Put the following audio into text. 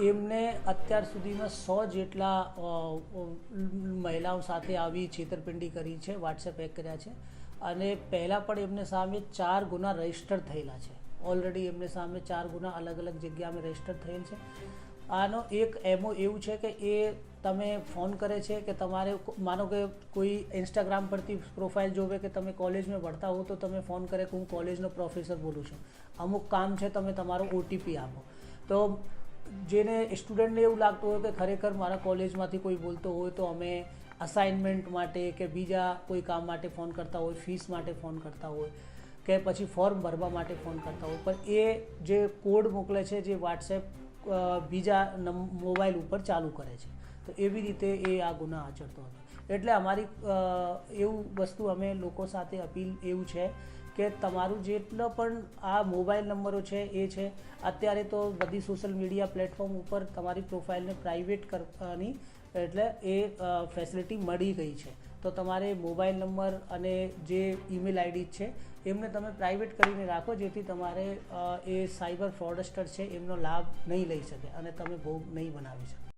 એમને અત્યાર સુધીમાં સો જેટલા મહિલાઓ સાથે આવી છેતરપિંડી કરી છે વોટ્સએપ હેક કર્યા છે. અને પહેલાં પણ એમને સામે ચાર ગુના રજિસ્ટર થયેલા છે. ઓલરેડી એમને સામે ચાર ગુના અલગ અલગ જગ્યાએ રજિસ્ટર થયેલ છે. આનો એક એમો એવું છે કે એ તમે ફોન કરે છે કે તમારે માનો કે કોઈ ઇન્સ્ટાગ્રામ પરથી પ્રોફાઇલ જોવે કે તમે કોલેજમાં ભણતા હો તો તમે ફોન કરે કે હું કોલેજનો પ્રોફેસર બોલું છું. અમુક કામ છે, તમે તમારો ઓટીપી આપો. તો જેને સ્ટુડન્ટને એવું લાગતું હોય કે ખરેખર મારા કોલેજમાંથી કોઈ બોલતો હોય તો અમે અસાઇનમેન્ટ માટે કે બીજા કોઈ કામ માટે ફોન કરતા હોય ફીસ માટે ફોન કરતા હોય કે પછી ફોર્મ ભરવા માટે ફોન કરતા હોય. પણ એ જે કોડ મોકલે છે, જે વોટ્સએપ બીજા મોબાઈલ ઉપર ચાલુ કરે છે. તો એવી રીતે એ આ ગુના આચરતો હતો. એટલે અમારી એવું વસ્તુ અમે લોકો સાથે અપીલ એવું છે કે તમારું જેટલો પણ આ મોબાઈલ નંબરો છે, એ છે, અત્યારે તો બધી સોશિયલ મીડિયા પ્લેટફોર્મ ઉપર તમારી પ્રોફાઇલને પ્રાઇવેટ કરવાની એટલે એ ફેસિલિટી મળી ગઈ છે. તો તમારે મોબાઈલ નંબર અને જે ઈમેલ આઈડી છે, એમને તમે પ્રાઇવેટ કરીને રાખો, જેથી તમારે એ સાયબર ફ્રોડસ્ટર છે, એમનો લાભ નહીં લઈ શકે અને તમે ભોગ નહીં બનાવી શકો.